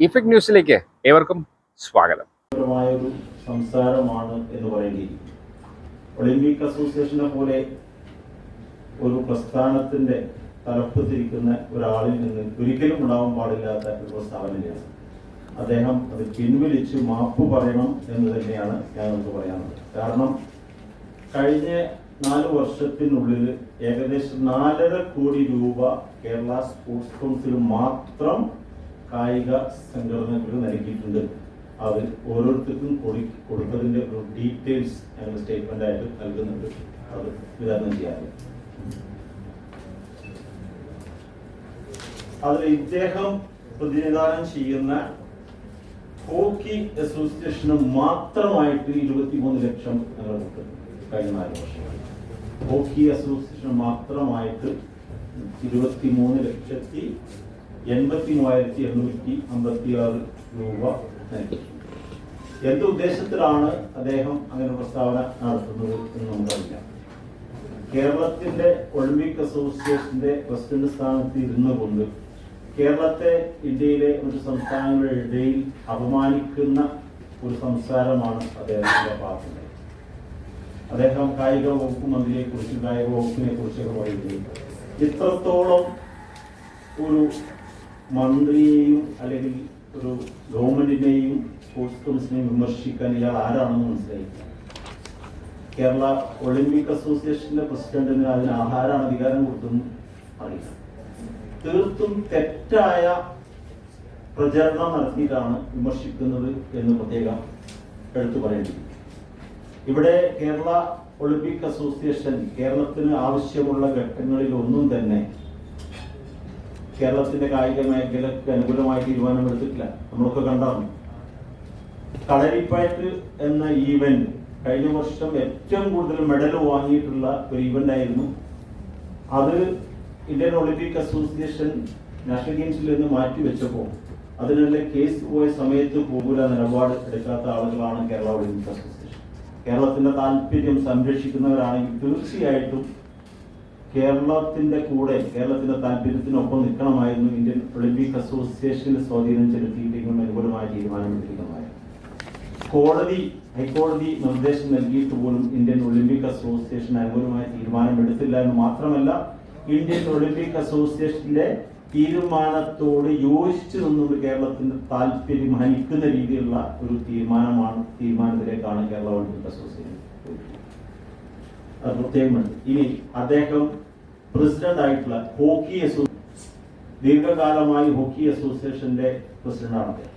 Effect ന്യൂസിലേക്ക് ഏവർക്കും സ്വാഗതം. സംസാരമാണ് എന്ന് പറയേണ്ടിയിരിക്കും ഒളിമ്പിക് അസോസിയേഷനെ പോലെ ഒരു പ്രസ്ഥാനത്തിന്റെ തലപ്പ് തിരിക്കുന്ന ഒരാളിൽ നിന്ന് ഒരിക്കലും ഉണ്ടാവാൻ പാടില്ലാത്ത ഒരു പ്രസ്താവനയാണ്. അദ്ദേഹം അത് പിൻവലിച്ച് മാപ്പ് പറയണം എന്ന് തന്നെയാണ് ഞാൻ നമുക്ക് പറയാനുള്ളത്. കാരണം കഴിഞ്ഞ നാല് വർഷത്തിനുള്ളിൽ ഏകദേശം നാലര കോടി രൂപ കേരള സ്പോർട്സ് കൗൺസിൽ മാത്രം കായിക സംഘടനകൾ നൽകിയിട്ടുണ്ട്. അത് ഓരോരുത്തർക്കും കൊടു ഒരു ഡീറ്റെയിൽസ് ഞങ്ങൾ സ്റ്റേറ്റ്മെന്റ് ആയിട്ട് നൽകുന്നുണ്ട്. അത് വിതരണം ചെയ്യാറ് അതിൽ ഇദ്ദേഹം പ്രതിനിധാനം ചെയ്യുന്ന ഹോക്കി അസോസിയേഷന് മാത്രമായിട്ട് ഇരുപത്തിമൂന്ന് ലക്ഷം ഞങ്ങൾ കൊടുക്കുന്നു കഴിഞ്ഞ നാല് വർഷമായി ഹോക്കി അസോസിയേഷന് മാത്രമായിട്ട് ഇരുപത്തിമൂന്ന് ലക്ഷത്തി എൺപത്തി മൂവായിരത്തി എണ്ണൂറ്റി അമ്പത്തി ആറ് രൂപ എന്ത് ഉദ്ദേശത്തിലാണ് അദ്ദേഹം അങ്ങനെ പ്രസ്താവന നടത്തുന്നത് എന്ന് നമുക്കറിയാം. കേരളത്തിന്റെ ഒളിമ്പിക് അസോസിയേഷന്റെ പ്രസിഡന്റ് സ്ഥാനത്ത് ഇരുന്നു കൊണ്ട് കേരളത്തെ ഇന്ത്യയിലെ ഒരു സംസ്ഥാനങ്ങളുടെ ഇടയിൽ അപമാനിക്കുന്ന ഒരു സംസാരമാണ് അദ്ദേഹത്തിന്റെ ഭാഗത്തുള്ളത് അദ്ദേഹം കായിക വകുപ്പ് മന്ത്രിയെ കുറിച്ച് കായിക വകുപ്പിനെ കുറിച്ചൊക്കെ പറയുകയും ഇത്രത്തോളം ഒരു മന്ത്രിയെയും അല്ലെങ്കിൽ ഒരു ഗവൺമെന്റിനെയും സ്പോർട്സ് കൗൺസിലിനെയും വിമർശിക്കാൻ ഇയാൾ ആരാണെന്ന് മനസ്സിലായില്ല. കേരള ഒളിമ്പിക് അസോസിയേഷന്റെ പ്രസിഡന്റിന് അതിന് ആഹാരാണ് അധികാരം കൊടുത്തെന്ന് അറിയില്ല. തീർത്തും തെറ്റായ പ്രചരണം നടത്തിയിട്ടാണ് വിമർശിക്കുന്നത് എന്ന് പ്രത്യേകം എടുത്തു പറയേണ്ടി ഇവിടെ കേരള ഒളിമ്പിക് അസോസിയേഷൻ കേരളത്തിന് ആവശ്യമുള്ള ഘട്ടങ്ങളിൽ ഒന്നും തന്നെ കേരളത്തിന്റെ കായിക മേഖലക്ക് അനുകൂലമായ തീരുമാനമെടുത്തിട്ടില്ല നമ്മളൊക്കെ കണ്ടറിഞ്ഞു. കളരിപ്പയറ്റ് എന്ന ഈവന്റ് കഴിഞ്ഞ വർഷം ഏറ്റവും കൂടുതൽ മെഡൽ വാങ്ങിയിട്ടുള്ള ഒരു ഈവന്റ് ആയിരുന്നു. അത് ഇന്ത്യൻ ഒളിമ്പിക് അസോസിയേഷൻ നാഷണൽ ഗെയിംസിൽ നിന്ന് മാറ്റിവെച്ചപ്പോൾ അതിനുള്ള കേസ് പോയ സമയത്ത് പോകൂല നിലപാട് എടുക്കാത്ത ആളുകളാണ് കേരള ഒളിമ്പിക് അസോസിയേഷൻ. കേരളത്തിന്റെ താല്പര്യം സംരക്ഷിക്കുന്നവരാണെങ്കിൽ തീർച്ചയായിട്ടും കേരളത്തിന്റെ കൂടെ കേരളത്തിന്റെ താല്പര്യത്തിനൊപ്പം നിൽക്കണമായിരുന്നു ഇന്ത്യൻ ഒളിമ്പിക് അസോസിയേഷന് സ്വാധീനം ചെലുത്തിയിട്ടുണ്ട് അനുകൂലമായ തീരുമാനമെടുത്തിരിക്കുന്നതായിരുന്നു കോടതി ഹൈക്കോടതി നിർദ്ദേശം നൽകിയിട്ട് പോലും ഇന്ത്യൻ ഒളിമ്പിക് അസോസിയേഷൻ അനുകൂലമായ തീരുമാനമെടുത്തില്ല എന്ന് മാത്രമല്ല ഇന്ത്യൻ ഒളിമ്പിക് അസോസിയേഷന്റെ തീരുമാനത്തോട് യോജിച്ചു നിന്നുകൊണ്ട് കേരളത്തിന്റെ താല്പര്യം ഹനിക്കുന്ന രീതിയിലുള്ള ഒരു തീരുമാനമാണ് തീരുമാനത്തിലേക്കാണ് കേരള ഒളിമ്പിക് അസോസിയേഷൻ പ്രത്യേകമുണ്ട് ഇനി അദ്ദേഹം പ്രസിഡന്റ് ആയിട്ടുള്ള ഹോക്കി അസോ ദീർഘകാലമായി ഹോക്കി അസോസിയേഷന്റെ പ്രസിഡന്റാണ് അദ്ദേഹം.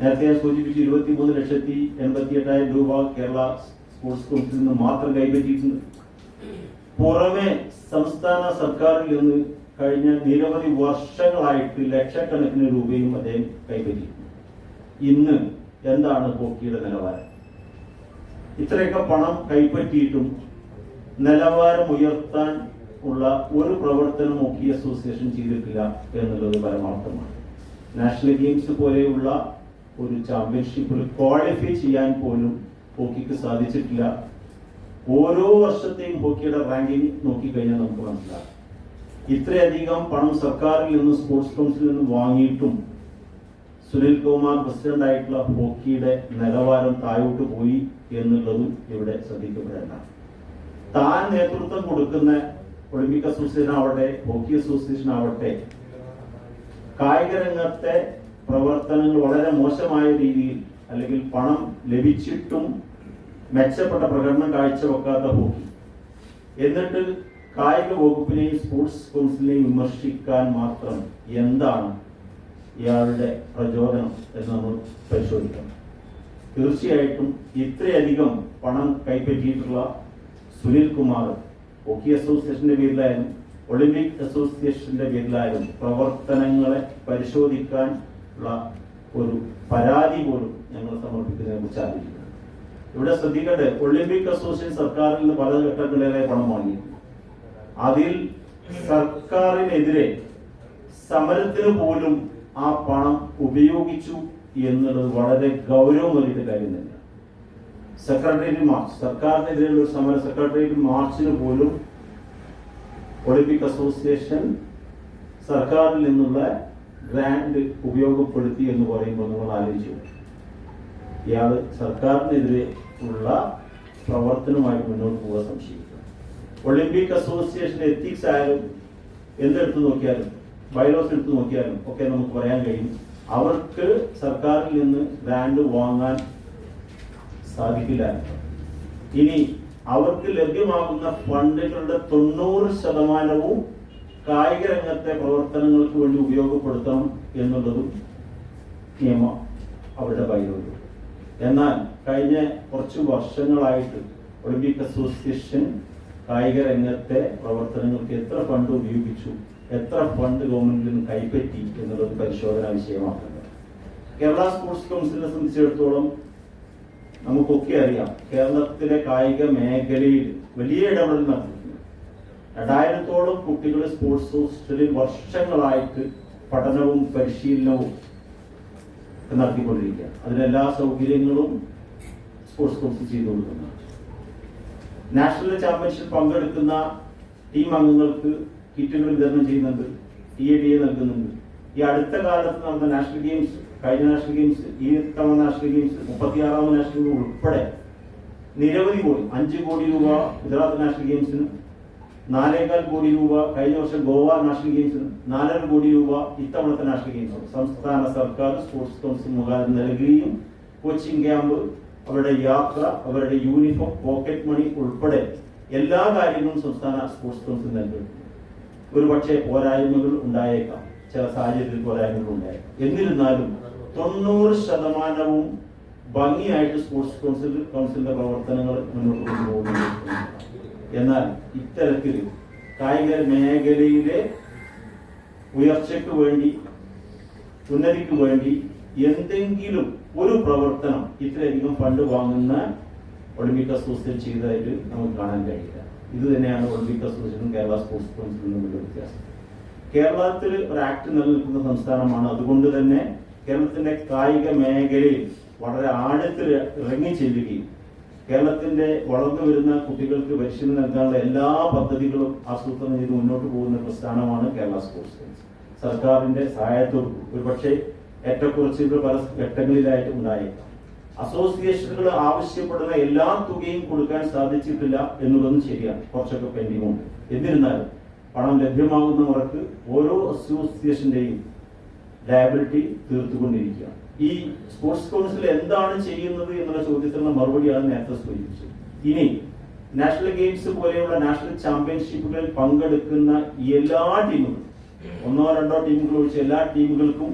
നേരത്തെ ഞാൻ സൂചിപ്പിച്ചു ഇരുപത്തി മൂന്ന് ലക്ഷത്തി എൺപത്തി എട്ടായിരം രൂപ കേരള സ്പോർട്സ് കൗൺസിൽ നിന്ന് മാത്രം കൈപ്പറ്റിയിട്ടുണ്ട്. പുറമെ സംസ്ഥാന സർക്കാരിൽ നിന്ന് കഴിഞ്ഞ നിരവധി വർഷങ്ങളായിട്ട് ലക്ഷക്കണക്കിന് രൂപയും അദ്ദേഹം കൈപ്പറ്റിയിട്ടുണ്ട്. ഇന്ന് എന്താണ് ഹോക്കിയുടെ നിലവാരം? ഇത്രയൊക്കെ പണം കൈപ്പറ്റിയിട്ടും നിലവാരം ഉയർത്താൻ ഉള്ള ഒരു പ്രവർത്തനം ഒക്കെ അസോസിയേഷൻ ചെയ്തിട്ടില്ല എന്നുള്ളത് പരമാർത്ഥമാണ്. നാഷണൽ ഗെയിംസ് പോലെയുള്ള ഒരു ചാമ്പ്യൻഷിപ്പിൽ ക്വാളിഫൈ ചെയ്യാൻ പോലും ഹോക്കിക്ക് സാധിച്ചിട്ടില്ല. ഓരോ വർഷത്തെയും ഹോക്കിയുടെ റാങ്കിങ് നോക്കിക്കഴിഞ്ഞാൽ നമുക്ക് മനസ്സിലാക്കാം. ഇത്രയധികം പണം സർക്കാരിൽ നിന്നും സ്പോർട്സ് കൗൺസിലിൽ നിന്നും വാങ്ങിയിട്ടും സുനിൽ കുമാർ പ്രസിഡന്റ് ആയിട്ടുള്ള ഹോക്കിയുടെ നിലവാരം താഴോട്ട് പോയി. എന്നുള്ളതും ഇവിടെ ശ്രദ്ധിക്കപ്പെടേണ്ട. താൻ നേതൃത്വം കൊടുക്കുന്ന ഒളിമ്പിക് അസോസിയേഷൻ ആവട്ടെ ഹോക്കി അസോസിയേഷൻ ആവട്ടെ കായിക രംഗത്തെ പ്രവർത്തനങ്ങൾ വളരെ മോശമായ രീതിയിൽ അല്ലെങ്കിൽ പണം ലഭിച്ചിട്ടും മെച്ചപ്പെട്ട പ്രകടനം കാഴ്ചവെക്കാത്ത ഹോക്കി. എന്നിട്ട് കായിക വകുപ്പിനെയും സ്പോർട്സ് കൗൺസിലിനെയും വിമർശിക്കാൻ മാത്രം എന്താണ് ഇയാളുടെ പ്രചോദനം എന്ന് നമ്മൾ പരിശോധിക്കണം. തീർച്ചയായിട്ടും ഇത്രയധികം പണം കൈപ്പറ്റിയിട്ടുള്ള സുനിൽ കുമാർ ഹോക്കി അസോസിയേഷന്റെ പേരിലായാലും ഒളിമ്പിക് അസോസിയേഷന്റെ പേരിലായാലും പ്രവർത്തനങ്ങളെ പരിശോധിക്കാൻ ഉള്ള ഒരു പരാതി പോലും ഞങ്ങൾ സമർപ്പിക്കുന്നതിനെ കുറിച്ച് ആലോചിക്കുന്നത് ഇവിടെ ശ്രദ്ധിക്കട്ടെ ഒളിമ്പിക് അസോസിയേഷൻ സർക്കാരിൽ നിന്ന് പല ഘട്ടങ്ങളിലെ പണം വാങ്ങി. അതിൽ സർക്കാരിനെതിരെ സമരത്തിന് പോലും ആ പണം ഉപയോഗിച്ചു. എന്നുള്ളത് വളരെ ഗൗരവമേറിയ കാര്യം തന്നെ സെക്രട്ടേറിയറ്റ് മാർച്ച് സർക്കാരിനെതിരെയുള്ള സമരം സെക്രട്ടേറിയറ്റ് മാർച്ചിന് പോലും ഒളിമ്പിക് അസോസിയേഷൻ സർക്കാരിൽ നിന്നുള്ള ഗ്രാൻഡ് ഉപയോഗപ്പെടുത്തി എന്ന് പറയുമ്പോൾ നമ്മൾ ആലോചിച്ചു. ഇയാൾ സർക്കാരിനെതിരെ ഉള്ള പ്രവർത്തനവുമായി മുന്നോട്ട് പോകാൻ സംശയിക്കുക ഒളിമ്പിക് അസോസിയേഷൻ എത്തിക്സ് ആയാലും എന്തെടുത്ത് നോക്കിയാലും ബൈലോസ് എടുത്ത് നോക്കിയാലും ഒക്കെ നമുക്ക് പറയാൻ കഴിയും. അവർക്ക് സർക്കാരിൽ നിന്ന് ഗ്രാൻഡ് വാങ്ങാൻ സാധിക്കില്ല. ഇനി അവർക്ക് ലഭ്യമാകുന്ന ഫണ്ടുകളുടെ തൊണ്ണൂറ് ശതമാനവും കായിക രംഗത്തെ പ്രവർത്തനങ്ങൾക്ക് വേണ്ടി ഉപയോഗപ്പെടുത്തണം എന്നുള്ളതും നിയമം അവരുടെ കയ്യിലുണ്ട്. എന്നാൽ കഴിഞ്ഞ കുറച്ച് വർഷങ്ങളായിട്ട് ഒളിമ്പിക് അസോസിയേഷൻ കായിക രംഗത്തെ പ്രവർത്തനങ്ങൾക്ക് എത്ര ഫണ്ട് ഉപയോഗിച്ചു? എത്ര ഫണ്ട് ഗവൺമെന്റിൽ നിന്ന് കൈപ്പറ്റി എന്നുള്ളത് പരിശോധനാ വിഷയമാക്കുന്നത്. കേരള സ്പോർട്സ് കൗൺസിലിനെ സംബന്ധിച്ചിടത്തോളം നമുക്കൊക്കെ അറിയാം കേരളത്തിലെ കായിക മേഖലയിൽ വലിയ ഇടപെടൽ നടത്തിയിട്ടുണ്ട് രണ്ടായിരത്തോളം കുട്ടികൾ സ്പോർട്സ് ഹോസ്റ്റലിൽ വർഷങ്ങളായിട്ട് പഠനവും പരിശീലനവും നടത്തിക്കൊണ്ടിരിക്കുക അതിനെല്ലാ സൗകര്യങ്ങളും സ്പോർട്സ് കൗൺസിൽ ചെയ്തു കൊടുക്കുന്നു നാഷണൽ ചാമ്പ്യൻഷിപ്പ് പങ്കെടുക്കുന്ന ടീം അംഗങ്ങൾക്ക് കിറ്റുകൾ വിതരണം ചെയ്യുന്നുണ്ട്. ടി എ ഡി എ നൽകുന്നുണ്ട്. ഈ അടുത്ത കാലത്ത് നടന്ന നാഷണൽ ഗെയിംസ് കഴിഞ്ഞ നാഷണൽ ഗെയിംസ് ഈ തവണ നാഷണൽ ഗെയിംസ് മുപ്പത്തിയാറാമത് നാഷണൽ ഗെയിംസ് ഉൾപ്പെടെ നിരവധി കോടി അഞ്ച് കോടി രൂപ ഗുജറാത്ത് നാഷണൽ ഗെയിംസിന് നാലേകാൽ കോടി രൂപ കഴിഞ്ഞ വർഷം ഗോവ നാഷണൽ ഗെയിംസിന് നാലര കോടി രൂപ ഇത്തവണത്തെ നാഷണൽ ഗെയിംസ് സംസ്ഥാന സർക്കാർ സ്പോർട്സ് കൗൺസിൽ മുഖാന്തരം നൽകുകയും കോച്ചിങ് ക്യാമ്പ് അവരുടെ യാത്ര അവരുടെ യൂണിഫോം പോക്കറ്റ് മണി ഉൾപ്പെടെ എല്ലാ കാര്യങ്ങളും സംസ്ഥാന സ്പോർട്സ് കൗൺസിൽ നൽകുന്നു ഒരുപക്ഷെ പോരായ്മകൾ ഉണ്ടായേക്കാം. ചില സാഹചര്യത്തിൽ പോരായ്മകൾ ഉണ്ടായേക്കാം. എന്നിരുന്നാലും തൊണ്ണൂറ് ശതമാനവും ഭംഗിയായിട്ട് സ്പോർട്സ് കൗൺസിൽ കൗൺസിലിന്റെ പ്രവർത്തനങ്ങൾ മുന്നോട്ട് കൊണ്ടുപോകുന്നുണ്ട് എന്നാൽ ഇത്തരത്തിൽ കായിക മേഖലയിലെ ഉയർച്ചയ്ക്ക് വേണ്ടി ഉന്നതിക്ക് വേണ്ടി എന്തെങ്കിലും ഒരു പ്രവർത്തനം ഇത്രയധികം ഫണ്ട് വാങ്ങുന്ന ഒളിമ്പിക് അസോസിയേഷൻ ചെയ്തതായിട്ട് നമുക്ക് കാണാൻ കഴിയില്ല. ഇത് തന്നെയാണ് ഒളിമ്പിക് അസോസിയേഷനും കേരള സ്പോർട്സ് കൗൺസിലും തമ്മിലുള്ള വ്യത്യാസം. കേരളത്തിൽ ഒരു ആക്ട് നിലനിൽക്കുന്ന സംസ്ഥാനമാണ്. അതുകൊണ്ട് തന്നെ കേരളത്തിന്റെ കായിക മേഖലയിൽ വളരെ ആഴത്തിൽ ഇറങ്ങി ചെല്ലുകയും കേരളത്തിന്റെ വളർന്നു വരുന്ന കുട്ടികൾക്ക് പരിശീലനം നൽകാനുള്ള എല്ലാ പദ്ധതികളും ആസൂത്രണം ചെയ്ത് മുന്നോട്ട് പോകുന്ന പ്രസ്ഥാനമാണ് കേരള സ്പോർട്സ് സർക്കാരിന്റെ സഹായത്തോട് ഒരുപക്ഷെ ഏറ്റക്കുറച്ചുകൾ പല ഘട്ടങ്ങളിലായിട്ട് ഉണ്ടായേക്കാം. അസോസിയേഷനുകൾ ആവശ്യപ്പെടുന്ന എല്ലാ തുകയും കൊടുക്കാൻ സാധിച്ചിട്ടില്ല എന്നുള്ളതും ശരിയാണ്. കുറച്ചൊക്കെ പെൻഡിങ് ഉണ്ട്. എന്നിരുന്നാലും പണം ലഭ്യമാകുന്ന മുറക്ക് ഓരോ അസോസിയേഷന്റെയും ലയബിലിറ്റി തീർത്തുകൊണ്ടിരിക്കുക ഈ സ്പോർട്സ് കൗൺസിൽ എന്താണ് ചെയ്യുന്നത് എന്നുള്ള ചോദ്യത്തിനുള്ള മറുപടിയാണ് നേരത്തെ സൂചിപ്പിച്ചത്. ഇനി നാഷണൽ ഗെയിംസ് പോലെയുള്ള നാഷണൽ ചാമ്പ്യൻഷിപ്പുകളിൽ പങ്കെടുക്കുന്ന എല്ലാ ടീമുകളും ഒന്നോ രണ്ടോ ടീമുകൾ ഒഴിച്ച് എല്ലാ ടീമുകൾക്കും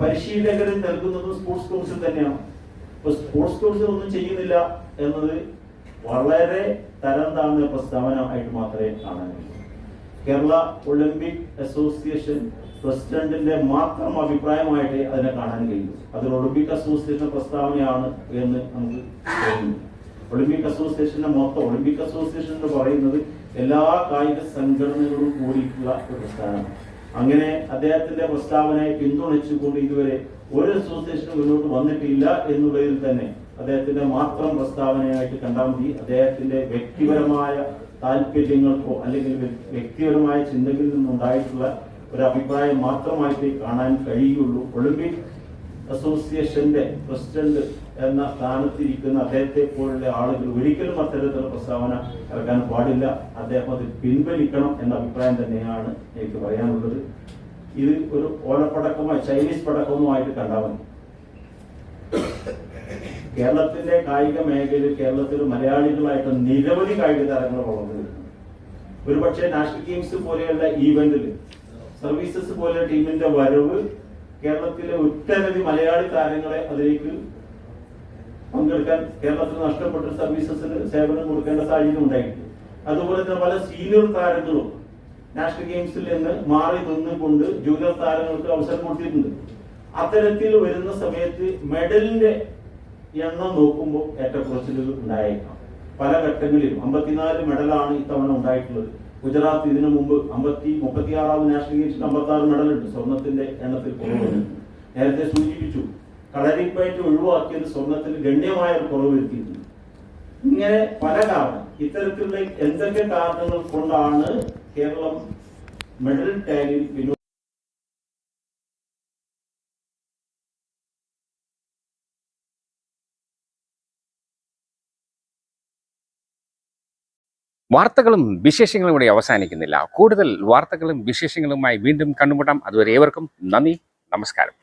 പരിശീലകരെ നൽകുന്നതും സ്പോർട്സ് കൗൺസിൽ തന്നെയാണ്. ഇപ്പൊ സ്പോർട്സ് കൗൺസിൽ ഒന്നും ചെയ്യുന്നില്ല എന്നത് വളരെ തരം താഴ്ന്ന പ്രസ്താവന ആയിട്ട് മാത്രമേ കാണാൻ കഴിയൂ. കേരള ഒളിമ്പിക് അസോസിയേഷൻ പ്രസിഡന്റിന്റെ മാത്രം അഭിപ്രായമായിട്ട് അതിനെ കാണാൻ കഴിയുന്നു അതിൽ ഒളിമ്പിക് അസോസിയേഷൻ പ്രസ്താവനയാണ് എന്ന് നമുക്ക് തോന്നുന്നു. ഒളിമ്പിക് അസോസിയേഷന്റെ മൊത്തം ഒളിമ്പിക് അസോസിയേഷൻ എന്ന് പറയുന്നത് എല്ലാ കായിക സംഘടനകളും കൂടിയിട്ടുള്ള ഒരു പ്രസ്ഥാനമാണ്. അങ്ങനെ അദ്ദേഹത്തിന്റെ പ്രസ്താവനയെ പിന്തുണച്ചുകൊണ്ട് ഇതുവരെ ഒരു അസോസിയേഷനും മുന്നോട്ട് വന്നിട്ടില്ല എന്നുള്ളതിൽ തന്നെ അദ്ദേഹത്തിന്റെ മാത്രം പ്രസ്താവനയായിട്ട് കണ്ടാൽ മതി. അദ്ദേഹത്തിന്റെ വ്യക്തിപരമായ താല്പര്യങ്ങൾക്കോ അല്ലെങ്കിൽ വ്യക്തിപരമായ ചിന്തകളിൽ നിന്നുണ്ടായിട്ടുള്ള ഒരു അഭിപ്രായം മാത്രമായിട്ട് കാണാൻ കഴിയുള്ളൂ. ഒളിമ്പിക് അസോസിയേഷന്റെ പ്രസിഡന്റ് എന്ന സ്ഥാനത്തിരിക്കുന്ന അദ്ദേഹത്തെ പോലുള്ള ആളുകൾ ഒരിക്കലും അത്തരത്തിലുള്ള പ്രസ്താവന ഇറക്കാൻ പാടില്ല. അദ്ദേഹം അത് പിൻവലിക്കണം എന്ന അഭിപ്രായം തന്നെയാണ് എനിക്ക് പറയാനുള്ളത്. ഇത് ഒരു ഓലപ്പടക്കമോ ചൈനീസ് പടക്കവുമായിട്ട് കണ്ടാൽ മതി. കേരളത്തിന്റെ കായിക മേഖലയിൽ കേരളത്തിൽ മലയാളികളായിട്ട് നിരവധി കായിക താരങ്ങൾ വളർന്നു വരുന്നു ഒരുപക്ഷെ നാഷണൽ ഗെയിംസ് പോലെയുള്ള ഈവന്റിൽ സർവീസസ് പോലെ ടീമിന്റെ വരവ് കേരളത്തിലെ ഒട്ടനവധി മലയാളി താരങ്ങളെ അതിലേക്ക് പങ്കെടുക്കാൻ കേരളത്തിൽ നഷ്ടപ്പെട്ട സർവീസസിന് സേവനം കൊടുക്കേണ്ട സാഹചര്യം ഉണ്ടായിട്ടുണ്ട്. അതുപോലെ തന്നെ പല സീനിയർ താരങ്ങളും നാഷണൽ ഗെയിംസിൽ നിന്ന് മാറി നിന്നുകൊണ്ട് ജൂനിയർ താരങ്ങൾക്ക് അവസരം കൊടുത്തിട്ടുണ്ട്. അത്തരത്തിൽ വരുന്ന സമയത്ത് മെഡലിന്റെ എണ്ണം നോക്കുമ്പോൾ ഏറ്റക്കുറച്ചിലുകൾ ഉണ്ടായേക്കാം. പല ഘട്ടങ്ങളിലും അമ്പത്തിനാല് മെഡലാണ് ഇത്തവണ ഉണ്ടായിട്ടുള്ളത്. ഗുജറാത്ത് ഇതിനു മുമ്പ് അമ്പത്തി മുപ്പത്തിയാറാം നാഷണൽ ഗെയിംസിൽ അമ്പത്തി ആറ് മെഡലുണ്ട് സ്വർണത്തിന്റെ എണ്ണത്തിൽ നേരത്തെ സൂചിപ്പിച്ചു കളരിപ്പയറ്റ് ഒഴിവാക്കിയത് സ്വർണത്തിൽ ഗണ്യമായ ഒരു കുറവ് വരുത്തിയിരുന്നു ഇങ്ങനെ പല കാരണം ഇത്തരത്തിലുള്ള എന്തൊക്കെ കാരണങ്ങൾ കൊണ്ടാണ് കേരളം മെഡൽ ടാഗിൽ വിനോദ വാർത്തകളും വിശേഷങ്ങളും ഇവിടെ അവസാനിക്കുന്നില്ല. കൂടുതൽ വാർത്തകളും വിശേഷങ്ങളുമായി വീണ്ടും കണ്ടുമുട്ടാം അതുവരെ ഏവർക്കും നന്ദി നമസ്കാരം.